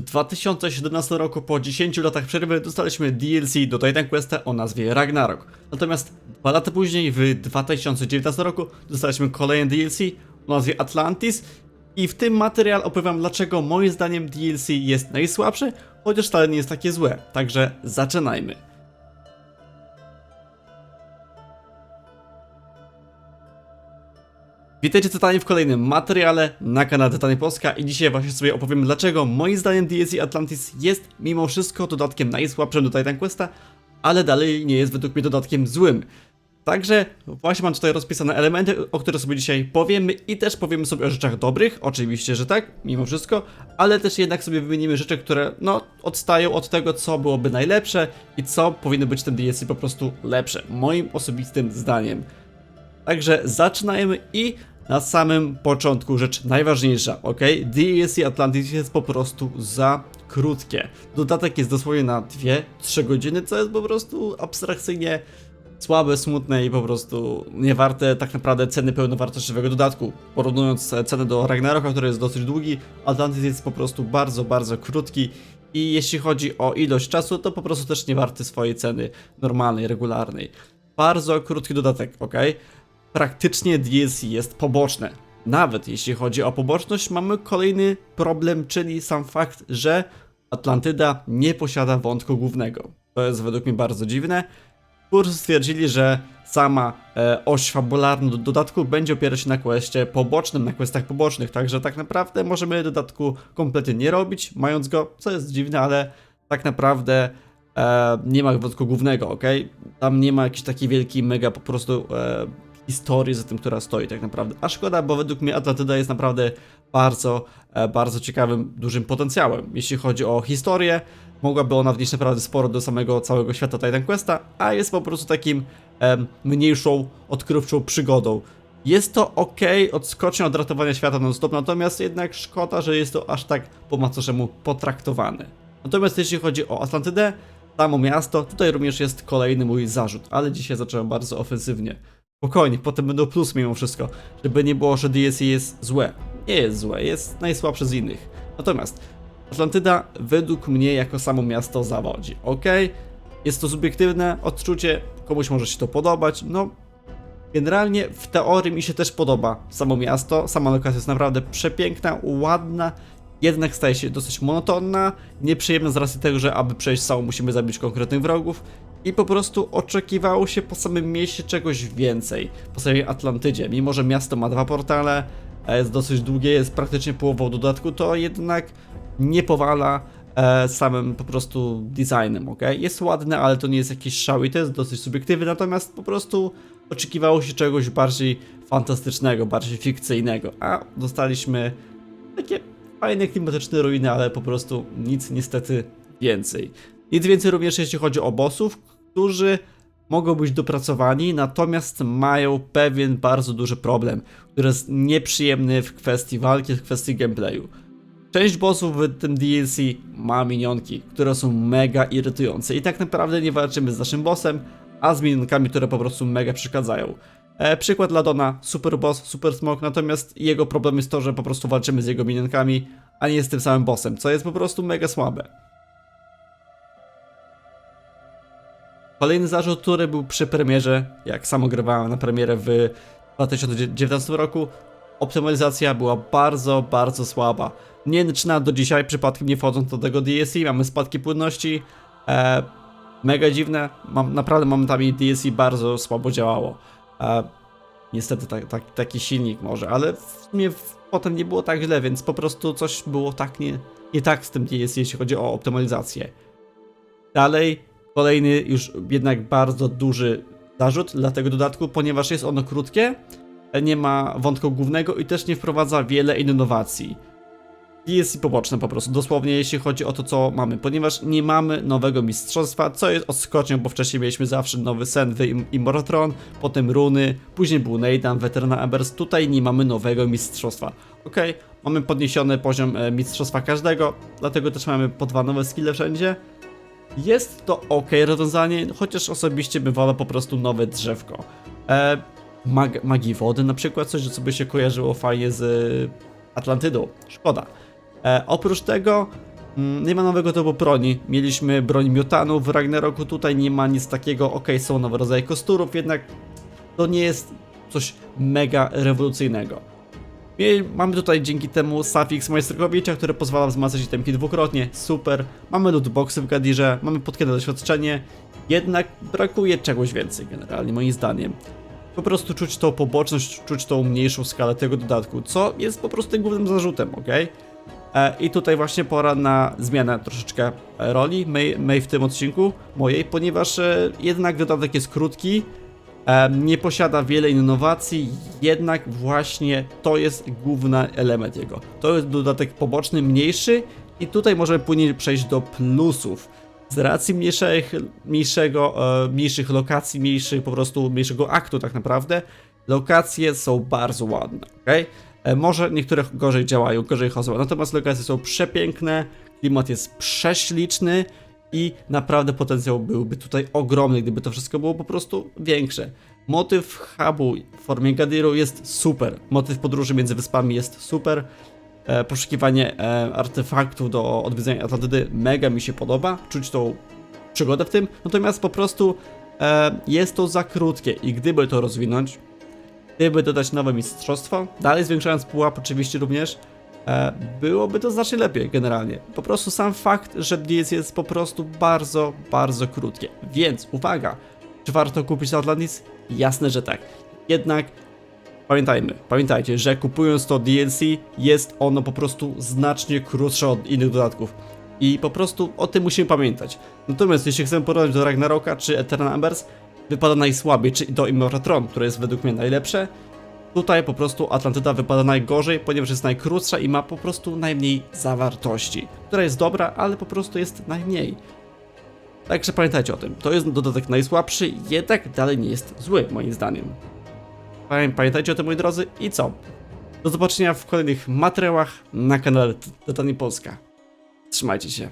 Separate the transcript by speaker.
Speaker 1: W 2017 roku po 10 latach przerwy dostaliśmy DLC do Titan Questa o nazwie Ragnarok. Natomiast dwa lata później, w 2019 roku, dostaliśmy kolejny DLC o nazwie Atlantis i w tym materiał opowiem dlaczego moim zdaniem DLC jest najsłabszy, chociaż wcale nie jest takie złe. Także zaczynajmy. Witajcie totalnie w kolejnym materiale na kanale Tytany Polska i dzisiaj właśnie sobie opowiem dlaczego moim zdaniem DLC Atlantis jest mimo wszystko dodatkiem najsłabszym do Titan Questa, ale dalej nie jest według mnie dodatkiem złym. Także właśnie mam tutaj rozpisane elementy, o których sobie dzisiaj powiemy i też powiemy sobie o rzeczach dobrych, oczywiście, że tak, mimo wszystko, ale też jednak sobie wymienimy rzeczy, które no odstają od tego, co byłoby najlepsze i co powinno być w tym DLC po prostu lepsze, moim osobistym zdaniem. Także zaczynajmy i na samym początku rzecz najważniejsza, ok? DLC Atlantis jest po prostu za krótkie. Dodatek jest dosłownie na 2-3 godziny, co jest po prostu abstrakcyjnie słabe, smutne i po prostu nie warte tak naprawdę ceny pełnowartościowego dodatku. Porównując cenę do Ragnaroka, który jest dosyć długi, Atlantis jest po prostu bardzo, bardzo krótki i jeśli chodzi o ilość czasu, to po prostu też nie warty swojej ceny normalnej, regularnej. Bardzo krótki dodatek, ok? Praktycznie DLC jest poboczne. Nawet jeśli chodzi o poboczność, mamy kolejny problem, czyli sam fakt, że Atlantyda nie posiada wątku głównego. To jest według mnie bardzo dziwne. Twórcy stwierdzili, że sama e, oś fabularna do dodatku będzie opierać się na questie pobocznym, na questach pobocznych, także tak naprawdę możemy dodatku kompletnie nie robić, mając go, co jest dziwne, ale tak naprawdę e, nie ma wątku głównego, ok? Tam nie ma jakiejś takiej wielkiej, mega po prostu e, historii za tym, która stoi tak naprawdę. A szkoda, bo według mnie Atlantyda jest naprawdę bardzo, e, bardzo ciekawym, dużym potencjałem. Jeśli chodzi o historię, mogłaby ona wnieść naprawdę sporo do samego całego świata Titan Questa, a jest po prostu takim em, mniejszą, odkrywczą przygodą. Jest to ok, odskocznie od ratowania świata non-stop, natomiast jednak szkoda, że jest to aż tak po macoszemu potraktowane. Natomiast jeśli chodzi o Atlantydę, samo miasto, tutaj również jest kolejny mój zarzut, ale dzisiaj zacząłem bardzo ofensywnie. Spokojnie, potem będą plus mimo wszystko, żeby nie było, że DLC jest złe. Nie jest złe, jest najsłabsze z innych. Natomiast Atlantyda według mnie jako samo miasto zawodzi, ok? Jest to subiektywne odczucie, komuś może się to podobać, no Generalnie w teorii mi się też podoba samo miasto, sama lokacja jest naprawdę przepiękna, ładna, jednak staje się dosyć monotonna, nieprzyjemna z racji tego, że aby przejść całą musimy zabić konkretnych wrogów i po prostu oczekiwało się po samym mieście czegoś więcej, po samej Atlantydzie. Mimo, że miasto ma dwa portale, jest dosyć długie, jest praktycznie połową dodatku, to jednak nie powala e, samym po prostu designem, ok? Jest ładne, ale to nie jest jakiś szał i to jest dosyć subiektywne, natomiast po prostu oczekiwało się czegoś bardziej fantastycznego, bardziej fikcyjnego, a dostaliśmy takie fajne, klimatyczne ruiny, ale po prostu nic niestety więcej. Nic więcej również jeśli chodzi o bossów, którzy mogą być dopracowani, natomiast mają pewien bardzo duży problem, który jest nieprzyjemny w kwestii walki, w kwestii gameplayu. Część bossów w tym DLC ma minionki, które są mega irytujące i tak naprawdę nie walczymy z naszym bossem, a z minionkami, które po prostu mega przeszkadzają. E, przykład Ladona, super boss, super smok, natomiast jego problem jest to, że po prostu walczymy z jego minionkami, a nie z tym samym bossem, co jest po prostu mega słabe. Kolejny zarzut, który był przy premierze, jak samo grywałem na premierę w 2019 roku, optymalizacja była bardzo, bardzo słaba. Nie zaczyna do dzisiaj, przypadkiem nie wchodząc do tego DSC, mamy spadki płynności, e, mega dziwne, mam, naprawdę momentami DSC bardzo słabo działało. E, niestety tak, tak, taki silnik może, ale w sumie potem nie było tak źle, więc po prostu coś było tak nie, nie tak z tym DSC, jeśli chodzi o optymalizację. Dalej, kolejny już jednak bardzo duży zarzut dla tego dodatku, ponieważ jest ono krótkie, nie ma wątku głównego i też nie wprowadza wiele innowacji. DLC poboczne po prostu, dosłownie jeśli chodzi o to, co mamy, ponieważ nie mamy nowego mistrzostwa, co jest odskocznią, bo wcześniej mieliśmy zawsze nowy Senwy i, i Moratron, potem Runy, później był Neidan, Weterana Embers, tutaj nie mamy nowego mistrzostwa. Ok, mamy podniesiony poziom e, mistrzostwa każdego, dlatego też mamy po dwa nowe skille wszędzie. Jest to ok rozwiązanie, chociaż osobiście bym wolał po prostu nowe drzewko. E, mag magii wody na przykład, coś co by się kojarzyło fajnie z Atlantydą. Szkoda. E, oprócz tego Mm, Nie ma nowego typu broni. Mieliśmy broń miotanu w Ragnaroku, tutaj nie ma nic takiego. Ok, są nowe rodzaje kosturów, jednak to nie jest coś mega rewolucyjnego. I Mamy tutaj dzięki temu suffix Majstrkowicza, który pozwala wzmacniać itemki dwukrotnie, super. Mamy lootboxy w Gadirze, mamy podkierne doświadczenie, jednak brakuje czegoś więcej generalnie moim zdaniem. Po prostu czuć tą poboczność, czuć tą mniejszą skalę tego dodatku, co jest po prostu głównym zarzutem, ok? E, I tutaj właśnie pora na zmianę troszeczkę e, roli May, May w tym odcinku mojej, ponieważ e, jednak dodatek jest krótki, nie posiada wiele innowacji, jednak właśnie to jest główny element jego. To jest dodatek poboczny, mniejszy i tutaj możemy później przejść do plusów. Z racji mniejszych, mniejszego, e, mniejszych lokacji, mniejszych po prostu mniejszego aktu tak naprawdę, lokacje są bardzo ładne, ok? E, Może niektóre gorzej działają, gorzej chodzą, natomiast lokacje są przepiękne, klimat jest prześliczny i naprawdę potencjał byłby tutaj ogromny, gdyby to wszystko było po prostu większe. Motyw hubu w formie Gadiru jest super, motyw podróży między wyspami jest super, e, poszukiwanie e, artefaktów do odwiedzenia Atlantydy mega mi się podoba, czuć tą przygodę w tym, natomiast po prostu e, jest to za krótkie. I gdyby to rozwinąć, gdyby dodać nowe mistrzostwo, dalej zwiększając pułap oczywiście również, byłoby to znacznie lepiej generalnie. Po prostu sam fakt, że DLC jest po prostu bardzo, bardzo krótkie. Więc uwaga, czy warto kupić Atlantis? Jasne, że tak. Jednak pamiętajmy, pamiętajcie, że kupując to DLC jest ono po prostu znacznie krótsze od innych dodatków. I po prostu o tym musimy pamiętać. Natomiast jeśli chcemy porównać do Ragnaroka czy Eternal Embers, wypada najsłabiej, czy do Immortatron, które jest według mnie najlepsze. Tutaj po prostu Atlantyda wypada najgorzej, ponieważ jest najkrótsza i ma po prostu najmniej zawartości, która jest dobra, ale po prostu jest najmniej. Także pamiętajcie o tym. To jest dodatek najsłabszy, jednak dalej nie jest zły, moim zdaniem. Pamię- Pamiętajcie o tym, moi drodzy, i co? Do zobaczenia w kolejnych materiałach na kanale Titani Polska. Trzymajcie się.